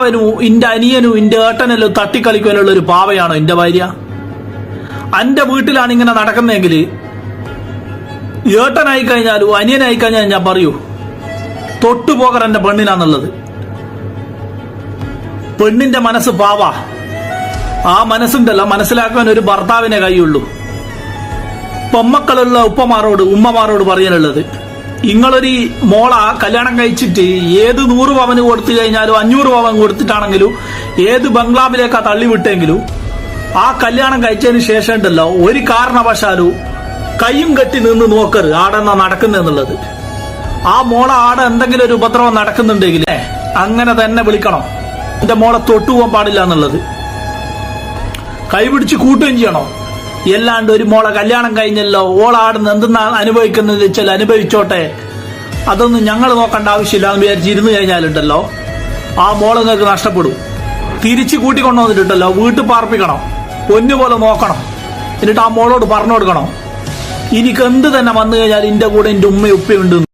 അവനും ഇന്റെ അനിയനും ഇന്റെ ഏട്ടനെല്ലാം തട്ടിക്കളിക്കാനുള്ള ഒരു പാവയാണോ എന്റെ ഭാര്യ? അന്റെ വീട്ടിലാണ് ഇങ്ങനെ നടക്കുന്നതെങ്കിൽ ഏട്ടനായി കഴിഞ്ഞാലും അനിയനായി കഴിഞ്ഞാൽ ഞാൻ പറയൂ തൊട്ടുപോകർ എന്റെ പെണ്ണിനാന്നുള്ളത്. പെണ്ണിന്റെ മനസ്സ് പാവ. ആ മനസ്സുണ്ടല്ലോ മനസ്സിലാക്കാൻ ഒരു ഭർത്താവിനെ കൈയുള്ളൂ പൊമ്മക്കളുള്ള ഉപ്പമാരോട് ഉമ്മമാരോട് പറയാനുള്ളത്. ഇങ്ങളൊരു മോള കല്യാണം കഴിച്ചിട്ട് ഏത് നൂറ് പവന് കൊടുത്തു കഴിഞ്ഞാലും അഞ്ഞൂറ് പവൻ കൊടുത്തിട്ടാണെങ്കിലും ഏത് ബംഗ്ലാവിലേക്കാ തള്ളിവിട്ടെങ്കിലും ആ കല്യാണം കഴിച്ചതിന് ശേഷം ഉണ്ടല്ലോ ഒരു കാരണവശാലും കയ്യും കെട്ടി നിന്ന് നോക്കരുത് ആടെന്നാ നടക്കുന്നെന്നുള്ളത് ആ മോളെ ആടെ എന്തെങ്കിലും ഒരു ഉപദ്രവം നടക്കുന്നുണ്ടെങ്കിൽ അങ്ങനെ തന്നെ വിളിക്കണം. എന്റെ മോളെ തൊട്ടുപോകാൻ പാടില്ല എന്നുള്ളത്. കൈപിടിച്ച് കൂട്ടുകയും ചെയ്യണം? എല്ലാണ്ട് ഒരു മോളെ കല്യാണം കഴിഞ്ഞല്ലോ. ഓളാടുന്ന് എന്തെന്നാ അനുഭവിക്കുന്നത്? വെച്ചാൽ അനുഭവിച്ചോട്ടെ. അതൊന്നും ഞങ്ങൾ നോക്കേണ്ട ആവശ്യമില്ല എന്ന് വിചാരിച്ച് ഇരുന്ന് കഴിഞ്ഞാലുണ്ടല്ലോ. ആ മോൾ നിങ്ങൾക്ക് നഷ്ടപ്പെടും. തിരിച്ച് കൂട്ടിക്കൊണ്ടുവന്നിട്ടുണ്ടല്ലോ വീട്ടിൽ പാർപ്പിക്കണം. പൊന്നുപോലെ നോക്കണം. എന്നിട്ട് ആ മോളോട് പറഞ്ഞു കൊടുക്കണം. എനിക്ക് എന്ത് തന്നെ വന്നു കഴിഞ്ഞാൽ എന്റെ കൂടെ എന്റെ ഉമ്മയും ഉപ്പയും ഉണ്ട്